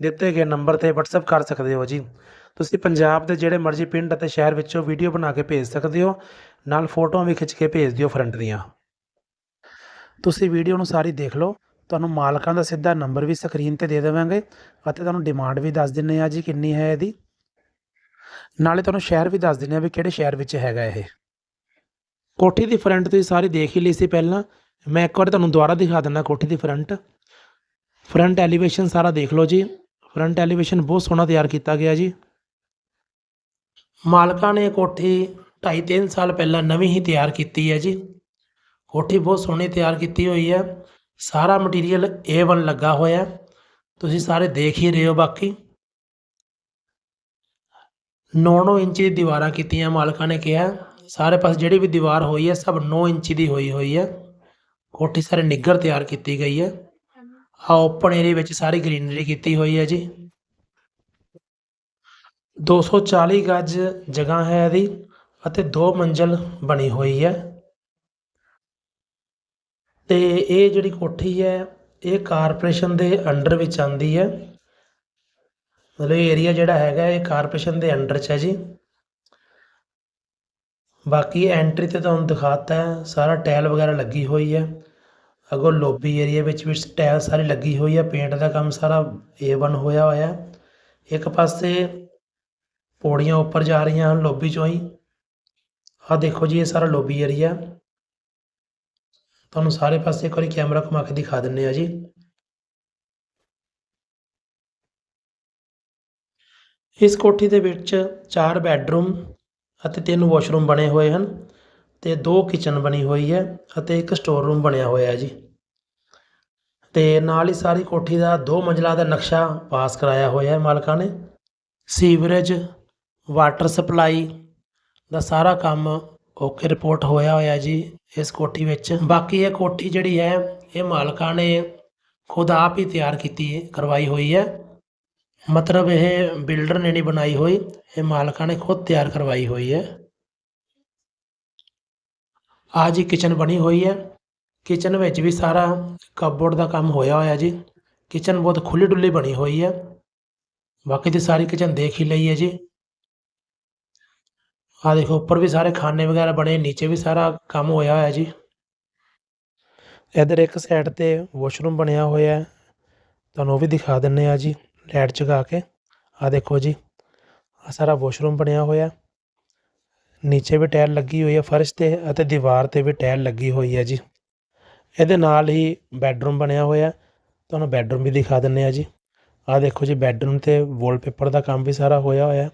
ਦਿੱਤੇ ਗਏ ਨੰਬਰ ਤੇ WhatsApp ਕਰ ਸਕਦੇ ਹੋ ਜੀ। ਤੁਸੀਂ ਪੰਜਾਬ ਦੇ ਜਿਹੜੇ ਮਰਜ਼ੀ ਪਿੰਡ ਅਤੇ ਸ਼ਹਿਰ ਵਿੱਚੋਂ ਵੀਡੀਓ ਬਣਾ ਕੇ ਭੇਜ ਸਕਦੇ ਹੋ, ਨਾਲ ਫੋਟੋਆਂ ਵੀ ਖਿੱਚ ਕੇ ਭੇਜ ਦਿਓ ਫਰੰਟ ਦੀਆਂ। ਤੁਸੀਂ ਵੀਡੀਓ ਨੂੰ ਸਾਰੀ ਦੇਖ ਲਓ। ਤੁਹਾਨੂੰ ਮਾਲਕਾਂ ਦਾ ਸਿੱਧਾ ਨੰਬਰ ਵੀ ਸਕਰੀਨ ਤੇ ਦੇ ਦੇਵਾਂਗੇ ਅਤੇ ਤੁਹਾਨੂੰ ਡਿਮਾਂਡ ਵੀ ਦੱਸ ਦਿੰਨੇ ਆ ਜੀ ਕਿੰਨੀ ਹੈ ਇਹਦੀ। ਨਾਲੇ ਤੁਹਾਨੂੰ ਸ਼ਹਿਰ ਵੀ ਦੱਸ ਦਿੰਨੇ ਆ ਵੀ ਕਿਹੜੇ ਸ਼ਹਿਰ ਵਿੱਚ ਹੈਗਾ ਇਹ। ਕੋਠੀ ਦੀ ਫਰੰਟ ਤੁਸੀਂ ਸਾਰੀ ਦੇਖ ਹੀ ਲਈ ਸੀ ਪਹਿਲਾਂ। ਮੈਂ ਇੱਕ ਵਾਰ ਤੁਹਾਨੂੰ ਦੁਬਾਰਾ ਦਿਖਾ ਦਿੰਦਾ ਕੋਠੀ ਦੀ ਫਰੰਟ ਫਰੰਟ ਐਲੀਵੇਸ਼ਨ ਸਾਰਾ ਦੇਖ ਲਓ ਜੀ। ਫਰੰਟ ਐਲੀਵੇਸ਼ਨ ਬਹੁਤ ਸੋਹਣਾ ਤਿਆਰ ਕੀਤਾ ਗਿਆ ਜੀ। ਮਾਲਕਾਂ ਨੇ ਕੋਠੀ 2.5 3 ਸਾਲ ਪਹਿਲਾਂ ਨਵੀਂ ਹੀ ਤਿਆਰ ਕੀਤੀ ਹੈ ਜੀ। ਕੋਠੀ ਬਹੁਤ ਸੋਹਣੀ ਤਿਆਰ ਕੀਤੀ ਹੋਈ ਹੈ। ਸਾਰਾ ਮਟੀਰੀਅਲ A1 ਲੱਗਾ ਹੋਇਆ। ਤੁਸੀਂ ਸਾਰੇ ਦੇਖ ਹੀ ਰਹੇ ਹੋ ਬਾਕੀ। 9-9 ਇੰਚ ਦੀ ਦੀਵਾਰਾਂ ਕੀਤੀਆਂ ਮਾਲਕਾਂ ਨੇ ਕਿਹਾ। ਸਾਰੇ ਪਾਸੇ ਜਿਹੜੀ ਵੀ ਦੀਵਾਰ ਹੋਈ ਹੈ, ਸਭ 9 ਇੰਚ ਦੀ ਹੋਈ ਹੋਈ ਹੈ। ਕੋਠੀ ਸਾਰੇ ਨਿੱਗਰ ਤਿਆਰ ਕੀਤੀ ਗਈ ਹੈ। ਆ ਓਪਨ ਏਰੀਆ ਵਿੱਚ ਸਾਰੀ ਗ੍ਰੀਨਰੀ ਕੀਤੀ ਹੋਈ ਹੈ ਜੀ। 240 ਗੱਜ ਜਗ੍ਹਾ ਹੈ ਇਹਦੀ ਅਤੇ ਦੋ ਮੰਜ਼ਲ ਬਣੀ ਹੋਈ ਹੈ। ਤੇ ਇਹ ਜਿਹੜੀ ਕੋਠੀ ਹੈ, ਇਹ ਕਾਰਪੋਰੇਸ਼ਨ ਦੇ ਅੰਡਰ ਵਿੱਚ ਆਉਂਦੀ ਹੈ। ਮਤਲਬ ਏਰੀਆ ਜਿਹੜਾ ਹੈਗਾ, ਇਹ ਕਾਰਪੋਰੇਸ਼ਨ ਦੇ ਅੰਡਰ 'ਚ ਹੈ ਜੀ। ਬਾਕੀ ਐਂਟਰੀ ਤੇ ਤੁਹਾਨੂੰ ਦਿਖਾਤਾ ਹੈ, ਸਾਰਾ ਟਾਇਲ ਵਗੈਰਾ ਲੱਗੀ ਹੋਈ ਹੈ। ਅਗੋ ਲੋਬੀ ਏਰੀਆ ਵਿੱਚ ਵੀ ਟਾਇਲ ਸਾਰੀ ਲੱਗੀ ਹੋਈ ਹੈ ਪੇਂਟ ਦਾ ਕੰਮ ਸਾਰਾ A1 ਹੋਇਆ ਹੋਇਆ। ਇੱਕ ਪਾਸੇ ਪੌੜੀਆਂ ਉੱਪਰ ਜਾ ਰਹੀਆਂ ਹਨ ਲੋਬੀ ਚੋਂ ਹੀ। ਆਹ ਦੇਖੋ ਜੀ, ਇਹ ਸਾਰਾ ਲੋਬੀ ਏਰੀਆ। ਤੁਹਾਨੂੰ ਸਾਰੇ ਪਾਸੇ ਇੱਕ ਵਾਰੀ ਕੈਮਰਾ ਘੁਮਾ ਕੇ ਦਿਖਾ ਦਿੰਨੇ ਆ ਜੀ। ਇਸ ਕੋਠੀ ਦੇ ਵਿੱਚ ਚਾਰ ਬੈੱਡਰੂਮ ਅਤੇ ਤਿੰਨ ਵਾਸ਼ਰੂਮ ਬਣੇ ਹੋਏ ਹਨ। ਤੇ ਦੋ ਕਿਚਨ ਬਣੀ ਹੋਈ ਹੈ ਅਤੇ ਇੱਕ ਸਟੋਰ ਰੂਮ ਬਣਿਆ ਹੋਇਆ ਹੈ ਜੀ। ਤੇ ਨਾਲ ਹੀ ਸਾਰੀ ਕੋਠੀ ਦਾ ਦੋ ਮੰਜ਼ਲਾ ਦਾ ਨਕਸ਼ਾ ਪਾਸ ਕਰਾਇਆ ਹੋਇਆ ਹੈ ਮਾਲਕਾਂ ਨੇ। ਸੀਵਰੇਜ ਵਾਟਰ ਸਪਲਾਈ ਦਾ ਸਾਰਾ ਕੰਮ ਓਕੇ ਰਿਪੋਰਟ ਹੋਇਆ ਹੋਇਆ ਜੀ ਇਸ ਕੋਠੀ ਵਿੱਚ। ਬਾਕੀ ਇਹ ਕੋਠੀ ਜਿਹੜੀ ਹੈ, ਇਹ ਮਾਲਕਾਂ ਨੇ ਖੁਦ ਆਪ ਹੀ ਤਿਆਰ ਕੀਤੀ, ਕਰਵਾਈ ਹੋਈ ਹੈ। ਮਤਲਬ ਇਹ ਬਿਲਡਰ ਨੇ ਨਹੀਂ ਬਣਾਈ ਹੋਈ, ਇਹ ਮਾਲਕਾਂ ਨੇ ਖੁਦ ਤਿਆਰ ਕਰਵਾਈ ਹੋਈ ਹੈ। ਆ ਜੀ ਕਿਚਨ ਬਣੀ ਹੋਈ ਹੈ। ਕਿਚਨ ਵਿੱਚ ਵੀ ਸਾਰਾ ਕਪਬੋਰਡ ਦਾ ਕੰਮ ਹੋਇਆ ਹੋਇਆ ਜੀ। ਕਿਚਨ ਬਹੁਤ ਖੁੱਲੀ ਡੁੱਲੀ ਬਣੀ ਹੋਈ ਹੈ। ਬਾਕੀ ਦੀ ਸਾਰੀ ਕਿਚਨ ਦੇਖ ਹੀ ਲਈ ਹੈ ਜੀ। ਆ ਦੇਖੋ, ਉੱਪਰ ਵੀ ਸਾਰੇ ਖਾਨੇ ਵਗੈਰਾ ਬਣੇ, ਨੀਚੇ ਵੀ ਸਾਰਾ ਕੰਮ ਹੋਇਆ ਹੋਇਆ ਜੀ। ਇਧਰ ਇੱਕ ਸਾਈਡ ਤੇ ਵਾਸ਼ਰੂਮ ਬਣਿਆ ਹੋਇਆ ਹੈ। ਤੁਹਾਨੂੰ ਉਹ ਵੀ ਦਿਖਾ ਦਿੰਨੇ ਆ ਜੀ ਲਾਈਟ ਜਗਾ ਕੇ। ਆ ਦੇਖੋ ਜੀ ਆ ਸਾਰਾ ਵਾਸ਼ਰੂਮ ਬਣਿਆ ਹੋਇਆ ਨੀਚੇ ਵੀ ਟਾਇਲ ਲੱਗੀ ਹੋਈ ਹੈ, ਫਰਸ਼ ਤੇ ਅਤੇ ਦੀਵਾਰ ਤੇ ਵੀ ਟਾਇਲ ਲੱਗੀ ਹੋਈ ਹੈ ਜੀ। ਇਹਦੇ ਨਾਲ ਹੀ ਬੈੱਡਰੂਮ ਬਣਿਆ ਹੋਇਆ। ਤੁਹਾਨੂੰ ਬੈੱਡਰੂਮ ਵੀ ਦਿਖਾ ਦਿੰਨੇ ਆ ਜੀ। ਆਹ ਦੇਖੋ ਜੀ, ਬੈੱਡਰੂਮ ਤੇ ਵਾਲਪੇਪਰ ਦਾ ਕੰਮ ਵੀ ਸਾਰਾ ਹੋਇਆ ਹੋਇਆ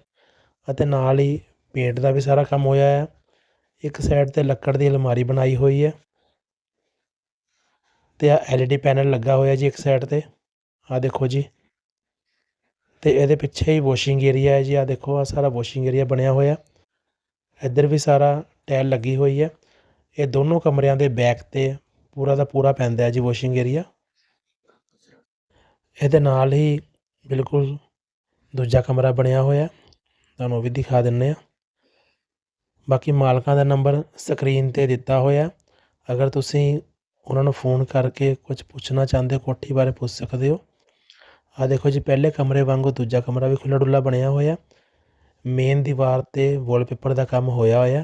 ਅਤੇ ਨਾਲ ਹੀ ਪੇਂਟ ਦਾ ਵੀ ਸਾਰਾ ਕੰਮ ਹੋਇਆ ਹੈ। ਇੱਕ ਸਾਈਡ ਤੇ ਲੱਕੜ ਦੀ ਅਲਮਾਰੀ ਬਣਾਈ ਹੋਈ ਹੈ ਤੇ ਆ ਐਲਈਡੀ ਪੈਨਲ ਲੱਗਾ ਹੋਇਆ ਜੀ ਇੱਕ ਸਾਈਡ ਤੇ। ਆ ਦੇਖੋ ਜੀ। ਤੇ ਇਹਦੇ ਪਿੱਛੇ ਹੀ ਵਾਸ਼ਿੰਗ ਏਰੀਆ ਹੈ ਜੀ। ਆ ਦੇਖੋ ਆ ਸਾਰਾ ਵਾਸ਼ਿੰਗ ਏਰੀਆ ਬਣਿਆ ਹੋਇਆ। ਇੱਧਰ ਵੀ ਸਾਰਾ ਟਾਇਲ ਲੱਗੀ ਹੋਈ ਹੈ। ਇਹ ਦੋਨੋਂ ਕਮਰਿਆਂ ਦੇ ਬੈਕ ਤੇ ਪੂਰਾ ਦਾ ਪੂਰਾ ਪੈਂਦਾ ਹੈ ਜੀ ਵਾਸ਼ਿੰਗ ਏਰੀਆ ਇਹਦੇ ਨਾਲ ਹੀ ਬਿਲਕੁਲ ਦੂਜਾ ਕਮਰਾ ਬਣਿਆ ਹੋਇਆ। ਤੁਹਾਨੂੰ ਉਹ ਵੀ ਦਿਖਾ ਦਿੰਨੇ ਆ ਬਾਕੀ ਮਾਲਕਾਂ ਦਾ ਨੰਬਰ ਸਕਰੀਨ ਤੇ ਦਿੱਤਾ ਹੋਇਆ। ਅਗਰ ਤੁਸੀਂ ਉਹਨਾਂ ਨੂੰ ਫੋਨ ਕਰਕੇ ਕੁਝ ਪੁੱਛਣਾ ਚਾਹੁੰਦੇ ਹੋ, ਕੋਠੀ ਬਾਰੇ ਪੁੱਛ ਸਕਦੇ ਹੋ। ਆ ਦੇਖੋ ਜੀ, ਪਹਿਲੇ ਕਮਰੇ ਵਾਂਗੂ ਦੂਜਾ ਕਮਰਾ ਵੀ ਖੁੱਲਾ ਡੁੱਲਾ ਬਣਿਆ ਹੋਇਆ। ਮੇਨ ਦੀਵਾਰ ਤੇ ਵਾਲਪੇਪਰ ਦਾ ਕੰਮ ਹੋਇਆ ਹੋਇਆ।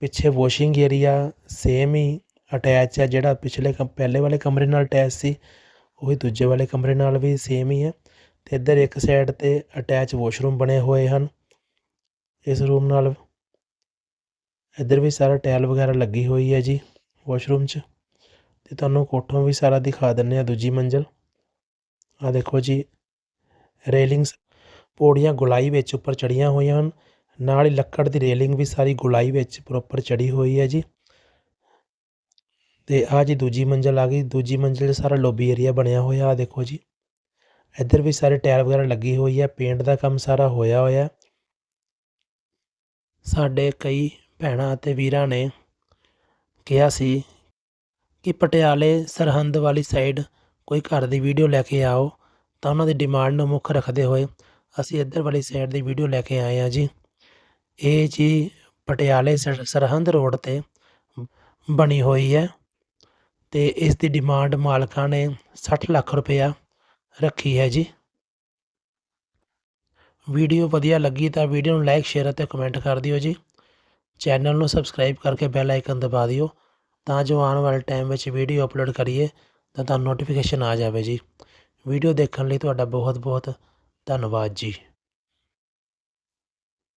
ਪਿੱਛੇ ਵਾਸ਼ਿੰਗ ਏਰੀਆ ਸੇਮ ਹੀ ਅਟੈਚ ਹੈ ਜਿਹੜਾ ਪਿਛਲੇ ਕਮ- ਪਹਿਲੇ ਵਾਲੇ ਕਮਰੇ ਨਾਲ ਅਟੈਚ ਸੀ, ਉਹੀ ਦੂਜੇ ਵਾਲੇ ਕਮਰੇ ਨਾਲ ਵੀ ਸੇਮ ਹੀ ਹੈ ਤੇ ਇੱਧਰ ਇੱਕ ਸਾਈਡ ਤੇ ਅਟੈਚ ਵਾਸ਼ਰੂਮ ਬਣੇ ਹੋਏ ਹਨ। ਇਸ ਰੂਮ ਨਾਲ ਇੱਧਰ ਵੀ ਸਾਰਾ ਟਾਇਲ ਵਗੈਰਾ ਲੱਗੀ ਹੋਈ ਹੈ ਜੀ ਵਾਸ਼ਰੂਮ 'ਚ। ਤੇ ਤੁਹਾਨੂੰ ਕੋਠੋਂ ਵੀ ਸਾਰਾ ਦਿਖਾ ਦਿੰਨੇ ਆ ਦੂਜੀ ਮੰਜ਼ਲ। ਆ ਦੇਖੋ ਜੀ ਰੇਲਿੰਗਸ ਪੌੜੀਆਂ ਗੁਲਾਈ ਵਿੱਚ ਉੱਪਰ ਚੜੀਆਂ ਹੋਈਆਂ ਹਨ। ਨਾਲ ਹੀ ਲੱਕੜ ਦੀ ਰੇਲਿੰਗ ਵੀ ਸਾਰੀ ਗੁਲਾਈ ਵਿੱਚ ਪ੍ਰੋਪਰ ਚੜੀ ਹੋਈ ਹੈ ਜੀ। ਤੇ ਆ ਜੀ ਦੂਜੀ ਮੰਜ਼ਲ ਆ ਗਈ। ਦੂਜੀ ਮੰਜ਼ਿਲ 'ਚ ਸਾਰਾ ਲੋਬੀ ਏਰੀਆ ਬਣਿਆ ਹੋਇਆ ਆ ਦੇਖੋ ਜੀ। ਇੱਧਰ ਵੀ ਸਾਰੇ ਟਾਇਲ ਵਗੈਰਾ ਲੱਗੀ ਹੋਈ ਹੈ। ਪੇਂਟ ਦਾ ਕੰਮ ਸਾਰਾ ਹੋਇਆ ਹੋਇਆ ਸਾਡੇ ਕਈ ਭੈਣਾਂ ਅਤੇ ਵੀਰਾਂ ਨੇ ਕਿਹਾ ਸੀ ਕਿ ਪਟਿਆਲੇ ਸਰਹੰਦ ਵਾਲੀ ਸਾਈਡ ਕੋਈ ਘਰ ਦੀ ਵੀਡੀਓ ਲੈ ਕੇ ਆਓ ਤਾਂ ਉਹਨਾਂ ਦੀ ਡਿਮਾਂਡ ਨੂੰ ਮੁੱਖ ਰੱਖਦੇ ਹੋਏ ਅਸੀਂ ਇੱਧਰ ਵਾਲੀ ਸਾਈਡ ਦੀ ਵੀਡੀਓ ਲੈ ਕੇ ਆਏ ਹਾਂ ਜੀ। ਇਹ ਜੀ ਪਟਿਆਲੇ ਸਰ- ਸਰਹੰਦ ਰੋਡ ਤੇ ਬਣੀ ਹੋਈ ਹੈ ਤੇ ਇਸ ਦੀ ਡਿਮਾਂਡ ਮਾਲਕਾਂ ਨੇ 60 ਲੱਖ ਰੁਪਇਆ ਰੱਖੀ ਹੈ ਜੀ। ਵੀਡੀਓ ਵਧੀਆ ਲੱਗੀ ਤਾਂ ਵੀਡੀਓ ਨੂੰ ਲਾਈਕ ਸ਼ੇਅਰ ਅਤੇ ਕਮੈਂਟ ਕਰ ਦਿਓ ਜੀ। ਚੈਨਲ ਨੂੰ ਸਬਸਕ੍ਰਾਈਬ ਕਰਕੇ ਬੈਲ ਆਈਕਨ ਦਬਾ ਦਿਓ ਤਾਂ ਜੋ ਆਉਣ ਵਾਲੇ ਟਾਈਮ ਵਿੱਚ ਵੀਡੀਓ ਅਪਲੋਡ ਕਰੀਏ ਤਾਂ ਤੁਹਾਨੂੰ ਨੋਟੀਫਿਕੇਸ਼ਨ ਆ ਜਾਵੇ ਜੀ। ਵੀਡੀਓ ਦੇਖਣ ਲਈ ਤੁਹਾਡਾ ਬਹੁਤ ਬਹੁਤ ਧੰਨਵਾਦ ਜੀ।